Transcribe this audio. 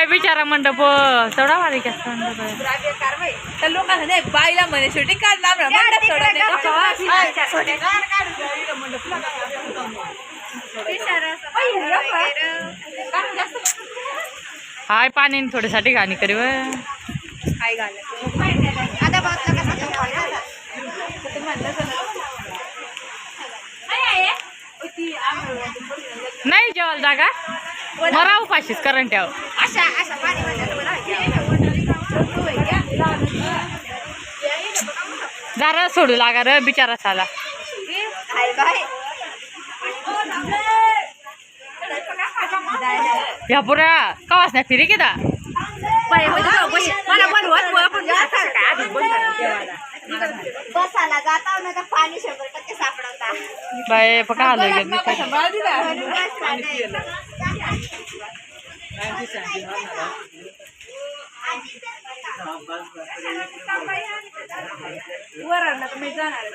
Bye बिचारा मंडप? तेवढा बारीक असतो मंडप लोकांना नाही बाईला म्हणे शेवटी काढला मंडप सोडा हाय पाणी थोडीसाठी घाणी करी व. काय आता नाही जेवायला जागा? मरा उपाशीच यावं अशा अशा पाणी जरा सोडू लागा र बिचारा साला. या पुऱ्या कवास नाही फिरी किदा बसाला जाता पाणी शंभर टक्के सापडवता बाय पका आलं गे बिचारी. वर आणलं तर मी जाणार